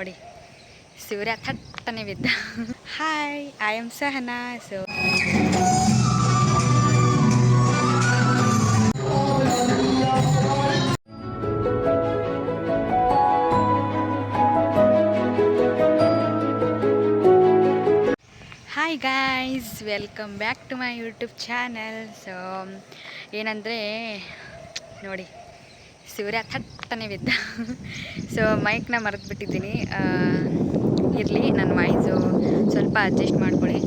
ನೋಡಿ. ಸೂರ್ಯ ಥಟ್ಟನೆ ಬಿದ್ದ. Hi I am Sahana so hi guys welcome back to my YouTube channel so ಏನಂದರೆ ನೋಡಿ ಸೂರ್ಯ ಥಟ್ಟನೆ ಬಿದ್ದ ಸೊ ಮೈಕ್ನ ಮರೆತುಬಿಟ್ಟಿದ್ದೀನಿ. ಇರಲಿ ನನ್ನ ವಾಯ್ಸು ಸ್ವಲ್ಪ ಅಡ್ಜಸ್ಟ್ ಮಾಡ್ಕೊಳ್ಳಿ.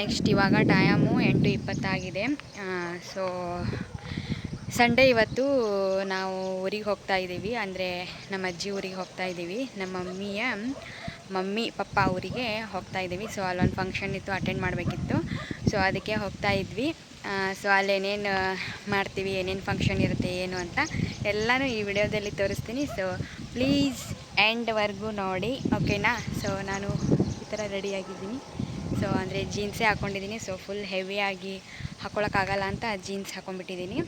ನೆಕ್ಸ್ಟ್ ಇವಾಗ ಟೈಮು ಎಂಟು ಇಪ್ಪತ್ತಾಗಿದೆ. ಸೊ ಸಂಡೇ ಇವತ್ತು ನಾವು ಊರಿಗೆ ಹೋಗ್ತಾ ಇದ್ದೀವಿ. ಅಂದರೆ ನಮ್ಮ ಅಜ್ಜಿ ಊರಿಗೆ ಹೋಗ್ತಾ ಇದ್ದೀವಿ. ನಮ್ಮ ಮಮ್ಮಿಯ ಮಮ್ಮಿ, ಪಪ್ಪ ಊರಿಗೆ ಹೋಗ್ತಾ ಇದ್ದೀವಿ. ಸೊ ಅಲ್ಲೊಂದು ಫಂಕ್ಷನ್ ಇತ್ತು ಅಟೆಂಡ್ ಮಾಡಬೇಕಿತ್ತು. ಸೊ ಅದಕ್ಕೆ ಹೋಗ್ತಾ ಇದ್ವಿ. ಸೊ ಅಲ್ಲಿ ಏನೇನು ಮಾಡ್ತೀವಿ, ಏನೇನು ಫಂಕ್ಷನ್ ಇರುತ್ತೆ, ಏನು ಅಂತ ಎಲ್ಲನೂ ಈ ವಿಡಿಯೋದಲ್ಲಿ ತೋರಿಸ್ತೀನಿ. ಸೊ ಪ್ಲೀಸ್ ಎಂಡ್ವರೆಗೂ ನೋಡಿ ಓಕೆನಾ ಸೊ ನಾನು ಈ ಥರ ರೆಡಿಯಾಗಿದ್ದೀನಿ ಸೊ ಅಂದರೆ ಜೀನ್ಸೇ ಹಾಕ್ಕೊಂಡಿದ್ದೀನಿ ಸೊ ಫುಲ್ ಹೆವಿಯಾಗಿ ಹಾಕ್ಕೊಳಕ್ಕಾಗಲ್ಲ ಅಂತ ಜೀನ್ಸ್ ಹಾಕ್ಕೊಂಡ್ಬಿಟ್ಟಿದ್ದೀನಿ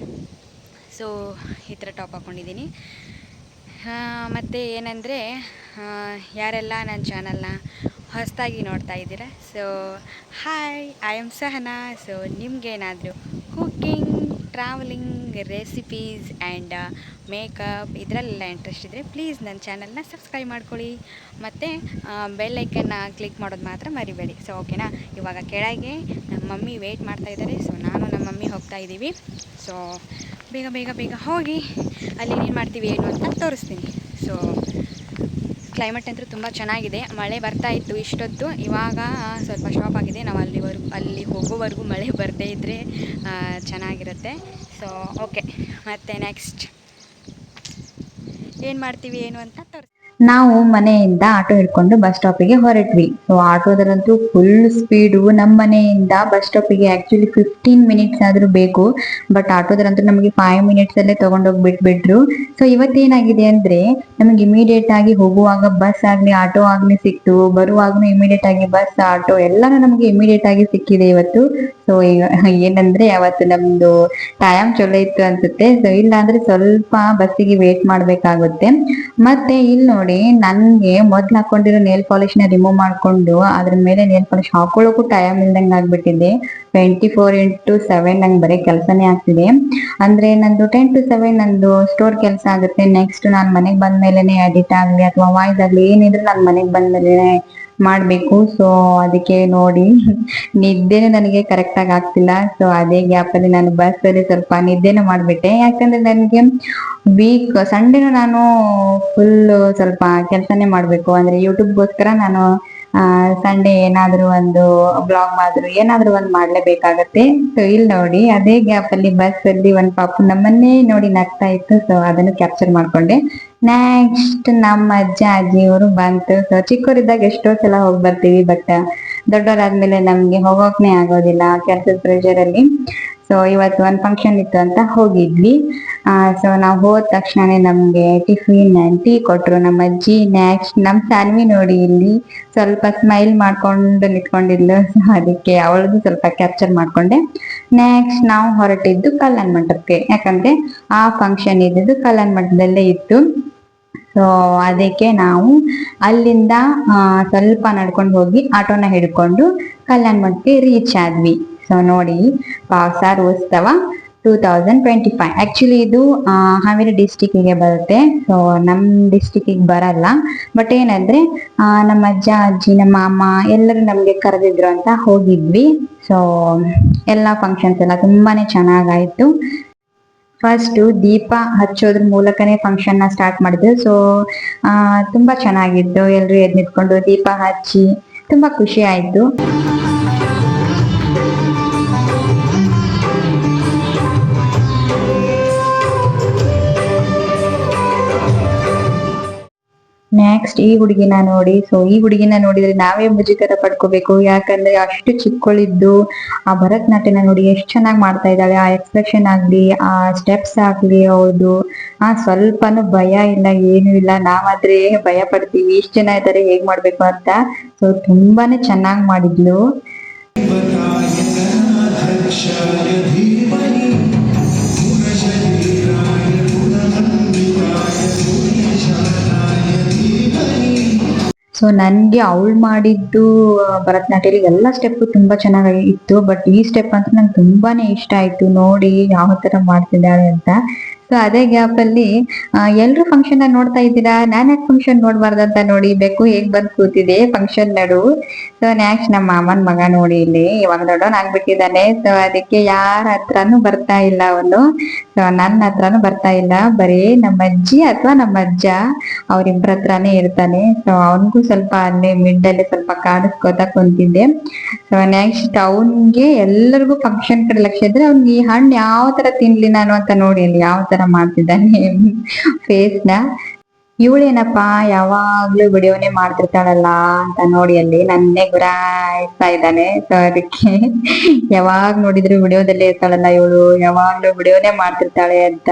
ಸೊ ಈ ಥರ ಟಾಪ್ ಹಾಕ್ಕೊಂಡಿದ್ದೀನಿ ಮತ್ತು ಏನಂದರೆ ಯಾರೆಲ್ಲ ನನ್ನ ಚಾನಲ್ನ ಹೊಸದಾಗಿ ನೋಡ್ತಾ ಇದ್ದೀರಾ? So hi I am Sahana so ನಿಮಗೇನಾದರೂ cooking travelling recipes and makeup ಇದರಲ್ಲೆಲ್ಲ ಇಂಟ್ರೆಸ್ಟ್ ಇದ್ದರೆ ಪ್ಲೀಸ್ ನನ್ನ ಚಾನಲ್ನ ಸಬ್ಸ್ಕ್ರೈಬ್ ಮಾಡ್ಕೊಳ್ಳಿ. ಮತ್ತು ಬೆಲ್ಲೈಕನ್ನ ಕ್ಲಿಕ್ ಮಾಡೋದು ಮಾತ್ರ ಮರಿಬೇಡಿ. ಸೊ ಓಕೆನಾ ಇವಾಗ ಕೆಳಗೆ ನಮ್ಮ ಮಮ್ಮಿ ವೆಯ್ಟ್ ಮಾಡ್ತಾಯಿದ್ದಾರೆ ಸೊ ನಾನು ನಮ್ಮ ಮಮ್ಮಿ ಹೋಗ್ತಾ ಇದ್ದೀವಿ. ಸೊ ಬೇಗ ಬೇಗ ಬೇಗ ಹೋಗಿ ಅಲ್ಲಿ ಏನು ಮಾಡ್ತೀವಿ ಏನು ಅಂತ ತೋರಿಸ್ತೀನಿ. ಸೊ ಕ್ಲೈಮೇಟ್ ಅಂತೂ ತುಂಬ ಚೆನ್ನಾಗಿದೆ. ಮಳೆ ಬರ್ತಾ ಇತ್ತು ಇಷ್ಟೊತ್ತು. ಇವಾಗ ಸ್ವಲ್ಪ ಶಾಪ್ ಆಗಿದೆ. ನಾವು ಅಲ್ಲಿವರೆಗೂ ಅಲ್ಲಿ ಹೋಗೋವರೆಗೂ ಮಳೆ ಬರದೇ ಇದ್ದರೆ ಚೆನ್ನಾಗಿರುತ್ತೆ. ಸೊ ಓಕೆ ಮತ್ತು ನೆಕ್ಸ್ಟ್ ಏನು ಮಾಡ್ತೀವಿ, ಏನು ಅಂತ ತೋರಿಸ್ತೀನಿ ನಾವು ಮನೆಯಿಂದ ಆಟೋ ಹಿಡ್ಕೊಂಡು ಬಸ್ ಸ್ಟಾಪಿಗೆ ಹೊರಟ್ವಿ. ಸೊ ಆಟೋದಲ್ಲಂತೂ ಫುಲ್ ಸ್ಪೀಡು ನಮ್ಮ ಮನೆಯಿಂದ ಬಸ್ ಸ್ಟಾಪಿಗೆ ಆಕ್ಚುಲಿ ಫಿಫ್ಟೀನ್ ಮಿನಿಟ್ಸ್ ಆದ್ರೂ ಬೇಕು. ಬಟ್ ಆಟೋದಲ್ಲಂತೂ ನಮಗೆ ಫೈವ್ ಮಿನಿಟ್ಸ್ ಅಲ್ಲೇ ತಗೊಂಡೋಗಿ ಬಿಟ್ಬಿಟ್ರು. ಸೊ ಇವತ್ತೇನಾಗಿದೆ ಅಂದ್ರೆ ನಮಗೆ ಇಮಿಡಿಯೇಟ್ ಆಗಿ ಹೋಗುವಾಗ ಬಸ್ ಆಗ್ಲಿ, ಆಟೋ ಆಗ್ಲಿ ಸಿಕ್ತು. ಬರುವಾಗ್ಲೂ ಇಮಿಡಿಯೇಟ್ ಆಗಿ ಬಸ್ ಆಟೋ ಎಲ್ಲಾನು ನಮಗೆ ಇಮಿಡಿಯೇಟ್ ಆಗಿ ಸಿಕ್ಕಿದೆ ಇವತ್ತು. ಸೊ ಏನಂದ್ರೆ ಅವತ್ತು ನಮ್ದು ಟೈಮ್ ಚಲೋ ಇತ್ತು ಅನ್ಸುತ್ತೆ. ಸೊ ಇಲ್ಲಾಂದ್ರೆ ಸ್ವಲ್ಪ ಬಸ್ಸಿಗೆ ವೇಟ್ ಮಾಡ್ಬೇಕಾಗುತ್ತೆ. ಮತ್ತೆ ಇಲ್ಲಿ ನೋಡಿ ನನ್ಗೆ ಮೊದ್ಲು ಹಾಕೊಂಡಿರೋ ನೇಲ್ ಪಾಲಿಶ್ನ ರಿಮೂವ್ ಮಾಡ್ಕೊಂಡು ಅದ್ರ ಮೇಲೆ ನೇಲ್ ಪಾಲಿಶ್ ಹಾಕೊಳ್ಳೋಕು ಟೈಮ್ ಇಲ್ದಂಗ್ ಆಗ್ಬಿಟ್ಟಿದೆ. ಟ್ವೆಂಟಿ ಫೋರ್ ಇಂಟು ಸೆವೆನ್ ನಂಗೆ ಬರೀ ಕೆಲಸನೇ ಆಗ್ತಿದೆ. ಅಂದ್ರೆ ನಂದು ಟೆನ್ ಟು ಸೆವೆನ್ ನಂದು ಸ್ಟೋರ್ ಕೆಲಸ ಆಗುತ್ತೆ. ನೆಕ್ಸ್ಟ್ ನಾನ್ ಮನೆಗ್ ಬಂದ್ಮೇಲೆನೆ ಎಡಿಟ್ ಆಗ್ಲಿ ಅಥವಾ ವಾಯ್ಸ್ ಆಗ್ಲಿ ಏನಿದ್ರು ನಾನ್ ಮನೆಗ್ ಬಂದ್ಮೇಲೆ ಮಾಡ್ಬೇಕು. ಸೊ ಅದಕ್ಕೆ ನೋಡಿ. ನಿದ್ದೆನೂ ನನಗೆ ಕರೆಕ್ಟ್ ಆಗಿ ಆಗ್ತಿಲ್ಲ. ಸೊ ಅದೇ ಗ್ಯಾಪಲ್ಲಿ ನಾನು ಬಸ್ ಅಲ್ಲಿ ಸ್ವಲ್ಪ ನಿದ್ದೆನೂ ಮಾಡ್ಬಿಟ್ಟೆ. ಯಾಕಂದ್ರೆ ನನಗೆ ವೀಕ್ ಸಂಡೇನೂ ನಾನು ಫುಲ್ ಸ್ವಲ್ಪ ಕೆಲಸನೇ ಮಾಡ್ಬೇಕು. ಅಂದ್ರೆ ಯೂಟ್ಯೂಬ್ಗೋಸ್ಕರ ನಾನು ಸಂಡೇ ಏನಾದ್ರೂ ಒಂದು ಬ್ಲಾಗ್ ಮಾಡಿದ್ರು ಏನಾದ್ರೂ ಒಂದ್ ಮಾಡ್ಲೇಬೇಕಾಗತ್ತೆ. ಸೊ ಇಲ್ಲಿ ನೋಡಿ, ಅದೇ ಗ್ಯಾಪ್ ಅಲ್ಲಿ ಬಸ್ ಅಲ್ಲಿ ಒಂದ್ ಪಾಪು ನಮ್ಮನ್ನೇ ನೋಡಿ ನಗ್ತಾ ಇತ್ತು. ಸೊ ಅದನ್ನು ಕ್ಯಾಪ್ಚರ್ ಮಾಡ್ಕೊಂಡೆ. ನೆಕ್ಸ್ಟ್ ನಮ್ಮ ಅಜ್ಜ, ಅಜ್ಜಿಯವರು ಬಂತು. ಸೊ ಚಿಕ್ಕವರಿದ್ದಾಗ ಎಷ್ಟೋ ಸಲ ಹೋಗಿ ಬರ್ತೀವಿ ಬಟ್ ದೊಡ್ಡವರಾದ್ಮೇಲೆ ನಮ್ಗೆ ಹೋಗೋಕ್ನೆ ಆಗೋದಿಲ್ಲ, ಕೆಲಸದ ಪ್ರೆಷರ್ ಅಲ್ಲಿ. ಸೊ ಇವತ್ತು ಒಂದ್ ಫಂಕ್ಷನ್ ಇತ್ತು ಅಂತ ಹೋಗಿದ್ವಿ. ಸೊ ನಾವು ಹೋದ ತಕ್ಷಣನೇ ನಮ್ಗೆ ಟಿಫಿನ್ ಟೀ ಕೊಟ್ರು. ನಮ್ಮ ಅಜ್ಜಿ ನೆಕ್ಸ್ಟ್ ನಮ್ ಸಾನ್ವಿ ನೋಡಿ ಇಲ್ಲಿ ಸ್ವಲ್ಪ ಸ್ಮೈಲ್ ಮಾಡ್ಕೊಂಡು ನಿಂತ್ಕೊಂಡಿದ್ಲು. ಅದಕ್ಕೆ ಅವಳದು ಸ್ವಲ್ಪ ಕ್ಯಾಪ್ಚರ್ ಮಾಡ್ಕೊಂಡೆ. ನೆಕ್ಸ್ಟ್ ನಾವು ಹೊರಟಿದ್ದು ಕಲ್ಯಾಣ ಮಂಟಪಕ್ಕೆ ಯಾಕಂದ್ರೆ ಆ ಫಂಕ್ಷನ್ ಇದ್ದಿದ್ದು ಕಲ್ಯಾಣ ಮಂಟಪದಲ್ಲೇ ಇತ್ತು. ಸೊ ಅದಕ್ಕೆ ನಾವು ಅಲ್ಲಿಂದ ಸ್ವಲ್ಪ ನಡ್ಕೊಂಡು ಹೋಗಿ ಆಟೋನ ಹಿಡ್ಕೊಂಡು ಕಲ್ಯಾಣ ಮಂಟಪಕ್ಕೆ ರೀಚ್ ಆದ್ವಿ. ಸೊ ನೋಡಿ ಪಾವಸಾರ್ ಉತ್ಸವ two thousand twenty five actually ಇದು ಹಾವೇರಿ ಡಿಸ್ಟಿಕ್ಕಿಗೆ ಬರುತ್ತೆ. ಸೊ ನಮ್ಮ ಡಿಸ್ಟಿಕ್ಕಿಗೆ ಬರಲ್ಲ. ಬಟ್ ಏನಂದ್ರೆ ನಮ್ಮ ಅಜ್ಜ, ಅಜ್ಜಿ, ನಮ್ಮ ಅಮ್ಮ ಎಲ್ಲರೂ ನಮಗೆ ಕರೆದಿದ್ರು ಅಂತ ಹೋಗಿದ್ವಿ. ಸೊ ಎಲ್ಲ ಫಂಕ್ಷನ್ಸ್ ಎಲ್ಲ ತುಂಬಾನೇ ಚೆನ್ನಾಗಾಯ್ತು. ಫಸ್ಟ್ ದೀಪ ಹಚ್ಚೋದ್ರ ಮೂಲಕನೇ ಫಂಕ್ಷನ್ನ ಸ್ಟಾರ್ಟ್ ಮಾಡಿದ್ರು ಸೊ ತುಂಬಾ ಚೆನ್ನಾಗಿತ್ತು. ಎಲ್ಲರೂ ಎದ್ ನಿಂತ್ಕೊಂಡು ದೀಪ ಹಚ್ಚಿ, ತುಂಬಾ ಖುಷಿ ಆಯ್ತು. ನೆಕ್ಸ್ಟ್ ಈ ಹುಡುಗಿನ ನೋಡಿ. ಸೊ ಈ ಹುಡುಗಿನ ನೋಡಿದ್ರೆ ನಾವೇ ಮುಜುಗರ ಪಡ್ಕೋಬೇಕು. ಯಾಕಂದ್ರೆ ಅಷ್ಟು ಚಿಕ್ಕಳಿದ್ದು, ಆ ಭರತನಾಟ್ಯನ ನೋಡಿ ಎಷ್ಟು ಚೆನ್ನಾಗಿ ಮಾಡ್ತಾ ಇದ್ದಾಳೆ. ಆ ಎಕ್ಸ್ಪ್ರೆಷನ್ ಆಗ್ಲಿ, ಆ ಸ್ಟೆಪ್ಸ್ ಆಗ್ಲಿ ಹೌದು ಆ ಸ್ವಲ್ಪನೂ ಭಯ ಇಲ್ಲ, ಏನು ಇಲ್ಲ. ನಾವಾದ್ರೆ ಭಯ ಪಡ್ತೀವಿ. ಇಷ್ಟು ಜನ ಇದ್ದಾರೆ ಹೇಗ್ ಮಾಡ್ಬೇಕು ಅಂತ. ಸೊ ತುಂಬಾನೇ ಚೆನ್ನಾಗಿ ಮಾಡಿದ್ಲು. ಸೊ ನನಗೆ ಅವಳು ಮಾಡಿದ್ದು ಭರತನಾಟ್ಯದಲ್ಲಿ ಎಲ್ಲ ಸ್ಟೆಪ್ ತುಂಬಾ ಚೆನ್ನಾಗಿ ಇತ್ತು. ಬಟ್ ಈ ಸ್ಟೆಪ್ ಅಂತ ನಂಗೆ ತುಂಬಾನೇ ಇಷ್ಟ ಆಯ್ತು. ನೋಡಿ, ಯಾವ ತರ ಮಾಡ್ತಿದ್ದಾಳೆ ಅಂತ. ಸೊ ಅದೇ ಗ್ಯಾಪ್ ಅಲ್ಲಿ ಎಲ್ರು ಫಂಕ್ಷನ್ ನೋಡ್ತಾ ಇದ್ದೀರಾ? ನಾನ್ ಯಾಕೆ ಫಂಕ್ಷನ್ ನೋಡ್ಬಾರ್ದಂತ ನೋಡಿ ಬೇಕು ಹೇಗ್ ಬಂದ್ ಕೂತಿದೆ ಫಂಕ್ಷನ್ ನಡು. ಸೊ ನೆಕ್ಸ್ಟ್ ನಮ್ಮ ಮಾಮನ್ ಮಗ ನೋಡಿ ಇಲ್ಲಿ, ಇವಾಗ ದೊಡ್ಡವನ್ ಆಗ್ಬಿಟ್ಟಿದ್ದಾನೆ. ಸೊ ಅದಕ್ಕೆ ಯಾರ ಹತ್ರನು ಬರ್ತಾ ಇಲ್ಲ ಅವನು. ಸೊ ನನ್ನ ಹತ್ರನು ಬರ್ತಾ ಇಲ್ಲ. ಬರೀ ನಮ್ಮ ಅಜ್ಜಿ ಅಥವಾ ನಮ್ಮ ಅಜ್ಜ ಅವ್ರಿಬ್ರ ಹತ್ರನೇ ಇರ್ತಾನೆ. ಸೊ ಅವನಿಗೂ ಸ್ವಲ್ಪ ಅಲ್ಲೇ ಮಿಡ್ ಅಲ್ಲಿ ಸ್ವಲ್ಪ ಕಾಡಿಸ್ಕೋತಾ ಕುಂತಿದ್ದೆ. ಸೊ ನೆಕ್ಸ್ಟ್ ಅವನ್ಗೆ ಎಲ್ಲರಿಗೂ ಫಂಕ್ಷನ್ ಕಡೆ ಲಕ್ಷ ಇದ್ರೆ ಅವ್ನಿಗೆ ಈ ಹಣ್ಣು ಯಾವ ತರ ತಿನ್ಲಿ ನಾನು ಅಂತ ನೋಡಿ ಅಲ್ಲಿ ಯಾವ ತರ ಮಾಡ್ತಿದ್ದಾನೆ ಫೇಸ್ನ. ಇವಳೇನಪ್ಪಾ ಯಾವಾಗ್ಲೂ ವಿಡಿಯೋನೇ ಮಾಡ್ತಿರ್ತಾಳಲ್ಲ ಅಂತ ನೋಡಿ ಅಲ್ಲಿ ನನ್ನೇ ಗುರಾಯಿಸ್ತಾ ಇದ್ದಾನೆ ಸೊ ಅದಕ್ಕೆ ಯಾವಾಗ್ ನೋಡಿದ್ರು ವಿಡಿಯೋದಲ್ಲೇ ಇರ್ತಾಳಲ್ಲ ಇವಳು, ಯಾವಾಗ್ಲೂ ವಿಡಿಯೋನೇ ಮಾಡ್ತಿರ್ತಾಳೆ ಅಂತ.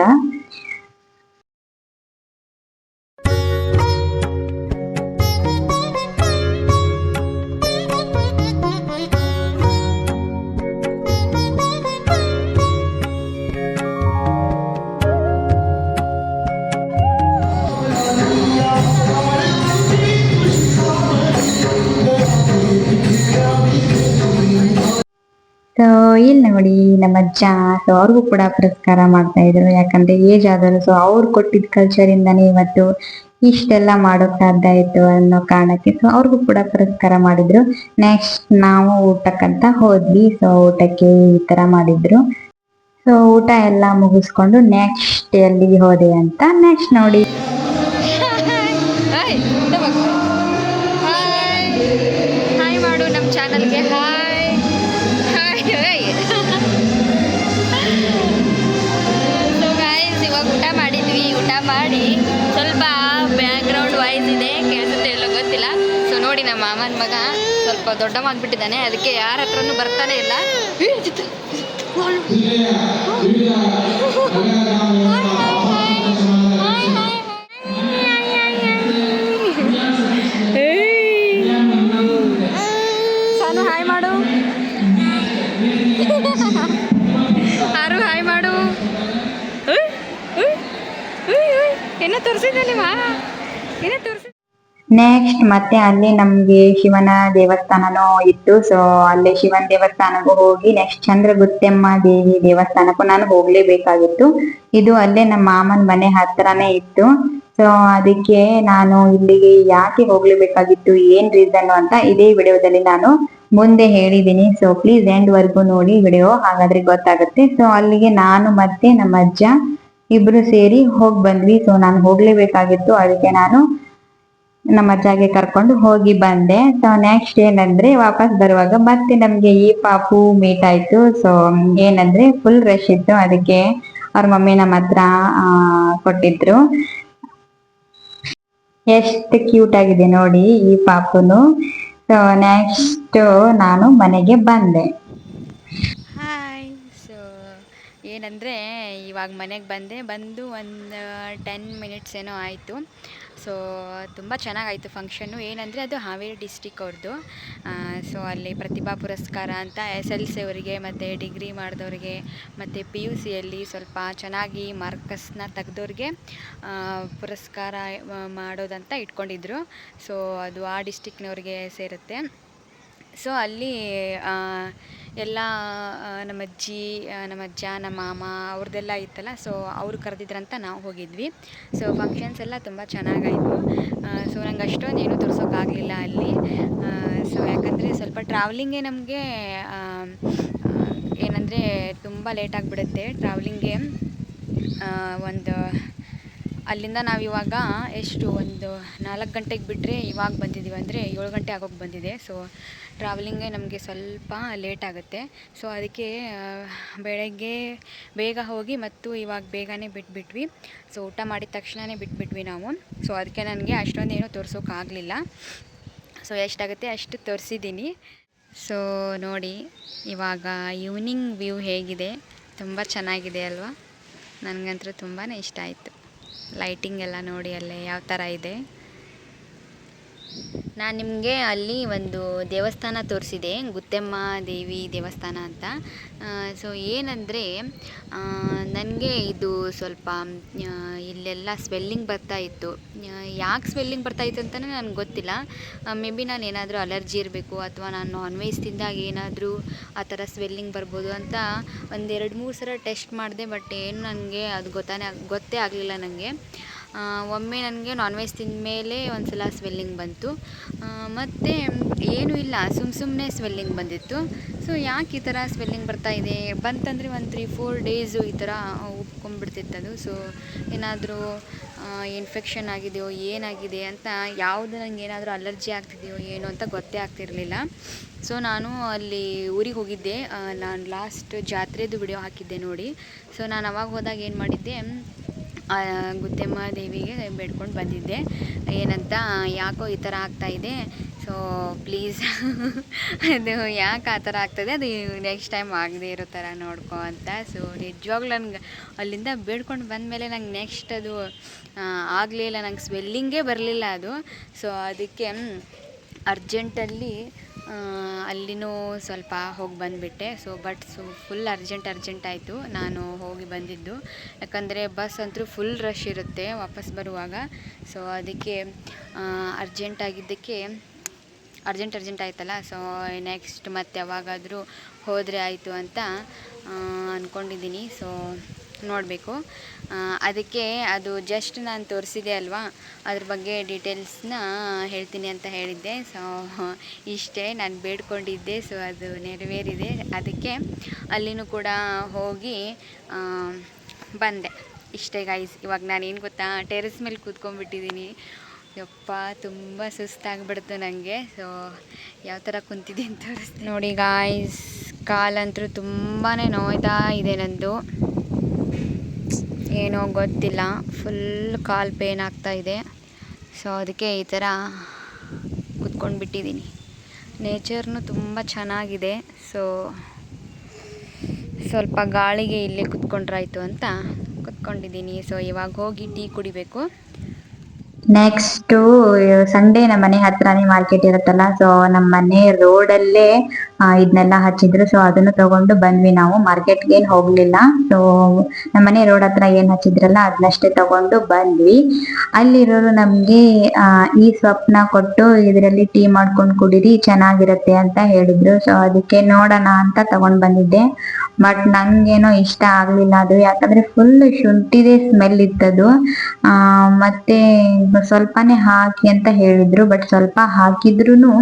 ಇಲ್ಲಿ ನೋಡಿ, ನಮ್ಮ ಅಜ್ಜ ಸೊ ಅವ್ರಿಗೂ ಕೂಡ ಪುರಸ್ಕಾರ ಮಾಡ್ತಾ ಇದ್ರು. ಯಾಕಂದ್ರೆ ಏಜ್ ಆದರು ಸೊ ಅವ್ರು ಕೊಟ್ಟಿದ್ ಕಲ್ಚರ್ ಇಂದಾನೆ ಇವತ್ತು ಇಷ್ಟೆಲ್ಲ ಮಾಡೋಕ್ ಸಾಧ್ಯ ಆಯ್ತು ಅನ್ನೋ ಕಾರಣಕ್ಕೆ ಸೊ ಅವ್ರಿಗೂ ಕೂಡ ಪುರಸ್ಕಾರ ಮಾಡಿದ್ರು. ನೆಕ್ಸ್ಟ್ ನಾವು ಊಟಕ್ಕಂತ ಹೋದ್ವಿ. ಸೊ ಊಟಕ್ಕೆ ಈ ತರ ಮಾಡಿದ್ರು. ಸೊ ಊಟ ಎಲ್ಲ ಮುಗಿಸ್ಕೊಂಡು ನೆಕ್ಸ್ಟ್ ಎಲ್ಲಿಗೆ ಹೋದೆ ಅಂತ ನೆಕ್ಸ್ಟ್ ನೋಡಿ. ಊಟ ಮಾಡಿದ್ವಿ ಊಟ ಮಾಡಿ. ಸ್ವಲ್ಪ ಬ್ಯಾಕ್ಗ್ರೌಂಡ್ ವಾಯ್ಸ್ ಇದೆ ಕೇಳಿಸುತ್ತೆ ಎಲ್ಲೋ ಗೊತ್ತಿಲ್ಲ. ಸೊ ನೋಡಿ ನಮ್ಮ ಮಾಮನ ಮಗ ಸ್ವಲ್ಪ ದೊಡ್ಡ ದೊಡ್ಡವಾಗ್ಬಿಟ್ಟಿದ್ದಾನೆ ಅದಕ್ಕೆ ಯಾರ ಹತ್ರನೂ ಬರ್ತಾನೆ ಇಲ್ಲ. ನೆಕ್ಸ್ಟ್ ಮತ್ತೆ ಅಲ್ಲಿ ನಮ್ಗೆ ಶಿವನ ದೇವಸ್ಥಾನನೂ ಇತ್ತು. ಸೊ ಅಲ್ಲಿ ಶಿವನ ದೇವಸ್ಥಾನಕ್ಕೂ ಹೋಗಿ ನೆಕ್ಸ್ಟ್ ಚಂದ್ರಗುತ್ತೆಮ್ಮ ದೇವಿ ದೇವಸ್ಥಾನಕ್ಕೂ ನಾನು ಹೋಗ್ಲೇಬೇಕಾಗಿತ್ತು. ಇದು ಅಲ್ಲೇ ನಮ್ಮ ಮಾಮನ್ ಮನೆ ಹತ್ರನೇ ಇತ್ತು. ಸೊ ಅದಕ್ಕೆ ನಾನು ಇಲ್ಲಿಗೆ ಯಾಕೆ ಹೋಗ್ಲೇಬೇಕಾಗಿತ್ತು, ಏನ್ ರೀಸನ್ ಅಂತ ಇದೇ ವಿಡಿಯೋದಲ್ಲಿ ನಾನು ಮುಂದೆ ಹೇಳಿದ್ದೀನಿ. ಸೊ ಪ್ಲೀಸ್ ಎಂಡ್ ವರ್ಗು ನೋಡಿ ವಿಡಿಯೋ, ಹಾಗಾದ್ರೆ ಗೊತ್ತಾಗುತ್ತೆ. ಸೊ ಅಲ್ಲಿಗೆ ನಾನು ಮತ್ತೆ ನಮ್ಮ ಅಜ್ಜ ಇಬ್ರು ಸೇರಿ ಹೋಗ್ ಬಂದ್ವಿ. ಸೊ ನಾನು ಹೋಗ್ಲೇಬೇಕಾಗಿತ್ತು. ಅದಕ್ಕೆ ನಾನು ನಮ್ಮ ಅಜ್ಜಾಗೆ ಕರ್ಕೊಂಡು ಹೋಗಿ ಬಂದೆ. ಸೊ ನೆಕ್ಸ್ಟ್ ಏನಂದ್ರೆ ವಾಪಸ್ ಬರುವಾಗ ಮತ್ತೆ ನಮ್ಗೆ ಈ ಪಾಪು ಮೀಟ್ ಆಯ್ತು. ಸೊ ಏನಂದ್ರೆ ಫುಲ್ ರಶ್ ಇತ್ತು. ಅದಕ್ಕೆ ಅವ್ರ ಮಮ್ಮಿ ನಮ್ಮ ಹತ್ರ ಕೊಟ್ಟಿದ್ರು. ಎಷ್ಟು ಕ್ಯೂಟ್ ಆಗಿದೆ ನೋಡಿ ಈ ಪಾಪುನು. ಸೊ ನೆಕ್ಸ್ಟ್ ನಾನು ಮನೆಗೆ ಬಂದೆ ಹಾಯ್ ಸೊ ಏನಂದರೆ, ಇವಾಗ ಮನೆಗೆ ಬಂದೆ. ಬಂದು ಒಂದು ಟೆನ್ ಮಿನಿಟ್ಸ್ ಏನೋ ಆಯಿತು. ಸೊ ತುಂಬ ಚೆನ್ನಾಗಾಯಿತು ಫಂಕ್ಷನ್ನು ಏನಂದರೆ, ಅದು ಹಾವೇರಿ ಡಿಸ್ಟಿಕ್ ಅವ್ರದ್ದು ಸೊ ಅಲ್ಲಿ ಪ್ರತಿಭಾ ಪುರಸ್ಕಾರ ಅಂತ ಎಸ್ ಎಲ್ ಸಿ ಅವರಿಗೆ, ಮತ್ತು ಡಿಗ್ರಿ ಮಾಡಿದವ್ರಿಗೆ, ಮತ್ತು ಪಿ ಯು ಸಿಯಲ್ಲಿ ಸ್ವಲ್ಪ ಚೆನ್ನಾಗಿ ಮಾರ್ಕಸ್ನ ತೆಗ್ದವ್ರಿಗೆ ಪುರಸ್ಕಾರ ಮಾಡೋದಂತ ಇಟ್ಕೊಂಡಿದ್ರು. ಸೊ ಅದು ಆ ಡಿಸ್ಟಿಕ್ನವ್ರಿಗೆ ಸೇರುತ್ತೆ. ಸೊ ಅಲ್ಲಿ ಎಲ್ಲ ನಮ್ಮ ಅಜ್ಜಿ ನಮ್ಮ ಅಜ್ಜ, ನಮ್ಮ ಮಾಮ ಅವ್ರದ್ದೆಲ್ಲ ಇತ್ತಲ್ಲ ಸೊ ಅವರು ಕರೆದಿದ್ರಂತ ನಾವು ಹೋಗಿದ್ವಿ. ಸೊ ಫಂಕ್ಷನ್ಸ್ ಎಲ್ಲ ತುಂಬ ಚೆನ್ನಾಗಾಯಿತು. ಸೊ ನಂಗೆ ಅಷ್ಟೊಂದು ಏನೂ ತೋರಿಸೋಕ್ಕಾಗಲಿಲ್ಲ ಅಲ್ಲಿ. ಸೊ ಯಾಕಂದರೆ ಸ್ವಲ್ಪ ಟ್ರಾವೆಲಿಂಗೇ ನಮಗೆ ಏನಂದರೆ ತುಂಬ ಲೇಟ್ ಆಗಿಬಿಡುತ್ತೆ. ಒಂದು ಅಲ್ಲಿಂದ ನಾವು ಇವಾಗ ಎಷ್ಟು ಒಂದು ನಾಲ್ಕು ಗಂಟೆಗೆ ಬಿಟ್ಟರೆ ಇವಾಗ ಬಂದಿದ್ದೀವಿ ಅಂದರೆ ಏಳು ಗಂಟೆ ಆಗೋಗಿ ಬಂದಿದೆ. ಸೊ ಟ್ರಾವೆಲಿಂಗೇ ನಮಗೆ ಸ್ವಲ್ಪ ಲೇಟ್ ಆಗುತ್ತೆ. ಸೊ ಅದಕ್ಕೆ ಬೆಳಗ್ಗೆ ಬೇಗ ಹೋಗಿ ಮತ್ತು ಇವಾಗ ಬೇಗನೆ ಬಿಟ್ಬಿಟ್ವಿ. ಸೊ ಊಟ ಮಾಡಿದ ತಕ್ಷಣವೇ ಬಿಟ್ಬಿಟ್ವಿ ನಾವು. ಸೊ ಅದಕ್ಕೆ ನನಗೆ ಅಷ್ಟೊಂದೇನು ತೋರಿಸೋಕ್ಕಾಗಲಿಲ್ಲ ಸೊ ಎಷ್ಟಾಗುತ್ತೆ ಅಷ್ಟು ತೋರಿಸಿದ್ದೀನಿ ಸೊ ನೋಡಿ, ಇವಾಗ ಈವ್ನಿಂಗ್ ವ್ಯೂ ಹೇಗಿದೆ. ತುಂಬ ಚೆನ್ನಾಗಿದೆ ಅಲ್ವಾ? ನನಗಂತೂ ತುಂಬಾ ಇಷ್ಟ ಆಯಿತು. ಲೈಟಿಂಗ್ ಎಲ್ಲ ನೋಡಿ ಅಲ್ಲೇ ಯಾವ ಥರ ಇದೆ. ನಾನು ನಿಮಗೆ ಅಲ್ಲಿ ಒಂದು ದೇವಸ್ಥಾನ ತೋರಿಸಿದೆ, ಗುತ್ತೆಮ್ಮ ದೇವಿ ದೇವಸ್ಥಾನ ಅಂತ. ಸೊ ಏನಂದರೆ ನನಗೆ ಇದು ಸ್ವಲ್ಪ ಇಲ್ಲೆಲ್ಲ ಸ್ವೆಲ್ಲಿಂಗ್ ಬರ್ತಾ ಇತ್ತು. ಯಾಕೆ ಸ್ವೆಲ್ಲಿಂಗ್ ಬರ್ತಾ ಇತ್ತು ಅಂತಲೇ ನನಗೆ ಗೊತ್ತಿಲ್ಲ. ಮೇ ಬಿ ನಾನು ಏನಾದರೂ ಅಲರ್ಜಿ ಇರಬೇಕು ಅಥವಾ ನಾನು ನಾನ್ ವೆಜ್ ತಿಂದಾಗ ಏನಾದರೂ ಆ ಥರ ಸ್ವೆಲ್ಲಿಂಗ್ ಬರ್ಬೋದು ಅಂತ ಒಂದು ಎರಡು ಮೂರು ಸಲ ಟೆಸ್ಟ್ ಮಾಡಿದೆ ಬಟ್ ಏನು ನನಗೆ ಅದು ಗೊತ್ತಾನೆ, ಗೊತ್ತೇ ಆಗಲಿಲ್ಲ ನನಗೆ ಒಮ್ಮೆ ನನಗೆ ನಾನ್ ವೆಜ್ ತಿಂದಮೇಲೆ ಒಂದು ಸಲ ಸ್ವೆಲ್ಲಿಂಗ್ ಬಂತು ಮತ್ತು ಏನೂ ಇಲ್ಲ ಸುಮ್ಮ ಸುಮ್ಮನೆ ಸ್ವೆಲ್ಲಿಂಗ್ ಬಂದಿತ್ತು. ಸೊ ಯಾಕೆ ಈ ಥರ ಸ್ವೆಲ್ಲಿಂಗ್ ಬರ್ತಾ ಇದೆ? ಬಂತಂದರೆ ಒಂದು ತ್ರೀ ಫೋರ್ ಡೇಸು ಈ ಥರ ಅದು. ಸೊ ಏನಾದರೂ ಇನ್ಫೆಕ್ಷನ್ ಆಗಿದೆಯೋ, ಏನಾಗಿದೆ ಅಂತ ಯಾವುದು ನನಗೆ ಏನಾದರೂ ಅಲರ್ಜಿ ಆಗ್ತಿದೆಯೋ, ಏನೋ ಅಂತ ಗೊತ್ತೇ ಆಗ್ತಿರಲಿಲ್ಲ. ಸೊ ನಾನು ಅಲ್ಲಿ ಊರಿಗೆ ಹೋಗಿದ್ದೆ. ನಾನು ಲಾಸ್ಟ್ ಜಾತ್ರೆದು ವಿಡಿಯೋ ಹಾಕಿದ್ದೆ ನೋಡಿ. ಸೊ ನಾನು ಅವಾಗ ಹೋದಾಗ ಏನು ಮಾಡಿದ್ದೆ ಗುತ್ತೆಮ್ಮ ದೇವಿಗೆ ಬೇಡ್ಕೊಂಡು ಬಂದಿದ್ದೆ. ಏನಂತ, ಯಾಕೋ ಈ ಥರ ಆಗ್ತಾಯಿದೆ ಸೊ ಪ್ಲೀಸ್ ಅದು ಯಾಕೆ ಆ ಥರ ಆಗ್ತದೆ? ಅದು ನೆಕ್ಸ್ಟ್ ಟೈಮ್ ಆಗದೆ ಇರೋ ಥರ ನೋಡ್ಕೊ ಅಂತ. ಸೊ ನಿಜವಾಗ್ಲೂ ನನಗೆ ಅಲ್ಲಿಂದ ಬೇಡ್ಕೊಂಡು ಬಂದಮೇಲೆ ನಂಗೆ ನೆಕ್ಸ್ಟ್ ಅದು ಆಗಲಿಲ್ಲ ನಂಗೆ ಸ್ವೆಲ್ಲಿಂಗೇ ಬರಲಿಲ್ಲ ಅದು. ಸೊ ಅದಕ್ಕೆ ಅರ್ಜೆಂಟಲ್ಲಿ ಅಲ್ಲಿನೂ ಸ್ವಲ್ಪ ಹೋಗಿ ಬಂದುಬಿಟ್ಟೆ. So but so full urgent urgent ಆಯಿತು. ನಾನು ಹೋಗಿ ಬಂದಿದ್ದು. ಯಾಕಂದರೆ ಬಸ್ ಅಂತೂ ಫುಲ್ ರಶ್ ಇರುತ್ತೆ ವಾಪಸ್ ಬರುವಾಗ. ಸೊ ಅದಕ್ಕೆ ಅರ್ಜೆಂಟ್ ಆಗಿದ್ದಕ್ಕೆ ಅರ್ಜೆಂಟ್ ಅರ್ಜೆಂಟ್ ಆಯ್ತಲ್ಲ. ಸೊ ನೆಕ್ಸ್ಟ್ ಮತ್ತೆ ಯಾವಾಗಾದರೂ ಹೋದರೆ ಆಯಿತು ಅಂತ ಅಂದ್ಕೊಂಡಿದ್ದೀನಿ ಸೊ ನೋಡಬೇಕು. ಅದಕ್ಕೆ ಅದು ಜಸ್ಟ್ ನಾನು ತೋರಿಸಿದೆ ಅಲ್ವಾ? ಅದ್ರ ಬಗ್ಗೆ ಡೀಟೇಲ್ಸ್ನ ಹೇಳ್ತೀನಿ ಅಂತ ಹೇಳಿದ್ದೆ. ಸೊ ಇಷ್ಟೇ ನಾನು ಬೇಡ್ಕೊಂಡಿದ್ದೆ. ಸೊ ಅದು ನೆರವೇರಿದೆ. ಅದಕ್ಕೆ ಅಲ್ಲಿನೂ ಕೂಡ ಹೋಗಿ ಬಂದೆ. ಇಷ್ಟೇ ಗೈಸ್ ಇವಾಗ ನಾನೇನು ಗೊತ್ತಾ? ಟೆರೆಸ್ ಮೇಲೆ ಕೂತ್ಕೊಂಡ್ಬಿಟ್ಟಿದ್ದೀನಿ. ಯಪ್ಪ, ತುಂಬ ಸುಸ್ತಾಗ್ಬಿಡ್ತು ನನಗೆ ಸೊ ಯಾವ ಥರ ಕುಂತಿದ್ದೀನಿ ತೋರಿಸ್ತೀನಿ. ನೋಡಿ ಗಾಯ್ಸ್ ಕಾಲಂತೂ ತುಂಬಾ ನೋಯ್ತಾ ಇದೆ ನಂದು. ಏನೋ ಗೊತ್ತಿಲ್ಲ. ಫುಲ್ ಕಾಲು ಪೇನ್ ಆಗ್ತಾ ಇದೆ. ಸೊ ಅದಕ್ಕೆ ಈ ಥರ ಕುತ್ಕೊಂಡು ಬಿಟ್ಟಿದ್ದೀನಿ. ನೇಚರ್ನು ತುಂಬ ಚೆನ್ನಾಗಿದೆ. ಸೊ ಸ್ವಲ್ಪ ಗಾಳಿಗೆ ಇಲ್ಲೇ ಕುತ್ಕೊಂಡ್ರಾಯ್ತು ಅಂತ ಕುತ್ಕೊಂಡಿದ್ದೀನಿ. ಸೊ ಇವಾಗ ಹೋಗಿ ಟೀ ಕುಡಿಬೇಕು. ನೆಕ್ಸ್ಟು ಸಂಡೇ ನಮ್ಮ ಮನೆ ಹತ್ರನೇ ಮಾರ್ಕೆಟ್ ಇರುತ್ತಲ್ಲ. ಸೊ ನಮ್ಮ ಮನೆ ರೋಡಲ್ಲೇ ಇದನ್ನೆಲ್ಲ ಹಚ್ಚಿದ್ರು. ಸೊ ಅದನ್ನ ತಗೊಂಡು ಬಂದ್ವಿ ನಾವು. ಮಾರ್ಕೆಟ್ಗೆ ಏನ್ ಹೋಗ್ಲಿಲ್ಲ. ಸೊ ನಮ್ಮ ಮನೆ ರೋಡ್ ಹತ್ರ ಏನ್ ಹಚ್ಚಿದ್ರಲ್ಲ, ಅದನ್ನಷ್ಟೇ ತಗೊಂಡು ಬಂದ್ವಿ. ಅಲ್ಲಿರೋರು ನಮ್ಗೆ ಈ ಸ್ವಪ್ನ ಕೊಟ್ಟು ಇದರಲ್ಲಿ ಟೀ ಮಾಡ್ಕೊಂಡು ಕುಡೀರಿ, ಚೆನ್ನಾಗಿರುತ್ತೆ ಅಂತ ಹೇಳಿದ್ರು. ಸೊ ಅದಕ್ಕೆ ನೋಡೋಣ ಅಂತ ತಗೊಂಡ್ ಬಂದಿದ್ದೆ. ಬಟ್ ನಂಗೇನೋ ಇಷ್ಟ ಆಗ್ಲಿಲ್ಲ ಅದು. ಯಾಕಂದ್ರೆ ಫುಲ್ ಶುಂಠಿದೆ ಸ್ಮೆಲ್ ಇತ್ತದು. ಮತ್ತೆ ಸ್ವಲ್ಪನೇ ಹಾಕಿ ಅಂತ ಹೇಳಿದ್ರು. ಬಟ್ ಸ್ವಲ್ಪ ಹಾಕಿದ್ರುನು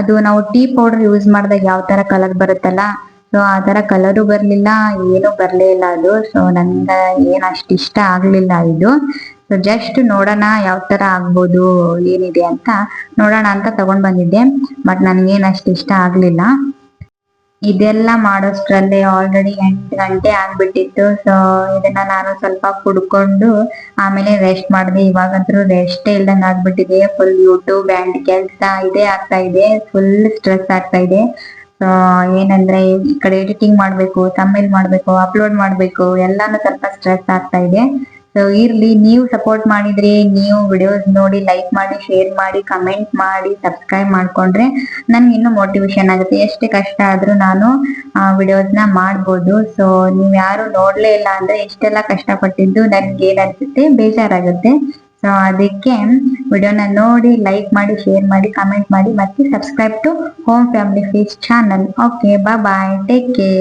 ಅದು ನಾವು ಟೀ ಪೌಡರ್ ಯೂಸ್ ಮಾಡಿದಾಗ ಯಾವ ತರ ಕಲರ್ ಬರುತ್ತಲ್ಲ? ಸೊ ಆ ತರ ಕಲರು ಬರ್ಲಿಲ್ಲ. ಏನು ಬರಲೇ ಇಲ್ಲ ಅದು. ಸೊ ನನಗೆ ಏನು ಅಷ್ಟ ಇಷ್ಟ ಆಗ್ಲಿಲ್ಲ ಇದು. ಸೊ ಜಸ್ಟ್ ನೋಡೋಣ ಯಾವ ತರ ಆಗ್ಬೋದು, ಏನಿದೆ ಅಂತ ನೋಡೋಣ ಅಂತ ತಗೊಂಡ್ ಬಂದಿದ್ದೆ. ಬಟ್ ನನ್ಗೇನ್ ಅಷ್ಟ್ ಇಷ್ಟ ಆಗ್ಲಿಲ್ಲ. ಇದೆಲ್ಲ ಮಾಡೋಷ್ಟ್ರಲ್ಲಿ ಆಲ್ರೆಡಿ ಎಂಟು ಗಂಟೆ ಆಗ್ಬಿಟ್ಟಿತ್ತು. ಸೊ ಇದನ್ನ ನಾನು ಸ್ವಲ್ಪ ಕುಡ್ಕೊಂಡು ಆಮೇಲೆ ರೆಸ್ಟ್ ಮಾಡಿದೆ. ಇವಾಗಂತೂ ರೆಸ್ಟ್ ಇಲ್ದಂಗ್ ಆಗ್ಬಿಟ್ಟಿದೆ. ಫುಲ್ ಯೂಟ್ಯೂಬ್ ಅಂಡ್ ಕೆಲಸ ಇದೇ ಆಗ್ತಾ ಇದೆ. ಫುಲ್ ಸ್ಟ್ರೆಸ್ ಆಗ್ತಾ ಇದೆ. ಸೊ ಏನಂದ್ರೆ ಈ ಕಡೆ ಎಡಿಟಿಂಗ್ ಮಾಡ್ಬೇಕು ತಮಿಳ್ ಮಾಡ್ಬೇಕು ಅಪ್ಲೋಡ್ ಮಾಡ್ಬೇಕು, ಎಲ್ಲಾನು ಸ್ವಲ್ಪ ಸ್ಟ್ರೆಸ್ ಆಗ್ತಾ ಇದೆ. ಸೊ ಇರ್ಲಿ, ನೀವು ಸಪೋರ್ಟ್ ಮಾಡಿದ್ರಿ, ನೀವು ವಿಡಿಯೋಸ್ ನೋಡಿ ಲೈಕ್ ಮಾಡಿ ಶೇರ್ ಮಾಡಿ ಕಮೆಂಟ್ ಮಾಡಿ ಸಬ್ಸ್ಕ್ರೈಬ್ ಮಾಡ್ಕೊಂಡ್ರೆ ನನ್ಗೆ ಇನ್ನೂ ಮೋಟಿವೇಶನ್ ಆಗುತ್ತೆ. ಎಷ್ಟು ಕಷ್ಟ ಆದ್ರೂ ನಾನು, ಆ ವಿಡಿಯೋಸ್ನ ಮಾಡ್ಬೋದು. ಸೊ ನೀವ್ ಯಾರು ನೋಡ್ಲೇ ಇಲ್ಲ ಅಂದ್ರೆ ಎಷ್ಟೆಲ್ಲ ಕಷ್ಟಪಟ್ಟಿದ್ದು ನನ್ಗೆ ಏನ್ ಅನ್ಸುತ್ತೆ ಬೇಜಾರಾಗುತ್ತೆ. ಸೊ ಅದಕ್ಕೆ ವಿಡಿಯೋನ ನೋಡಿ ಲೈಕ್ ಮಾಡಿ ಶೇರ್ ಮಾಡಿ ಕಮೆಂಟ್ ಮಾಡಿ, ಮತ್ತೆ subscribe to home family fees channel okay bye take care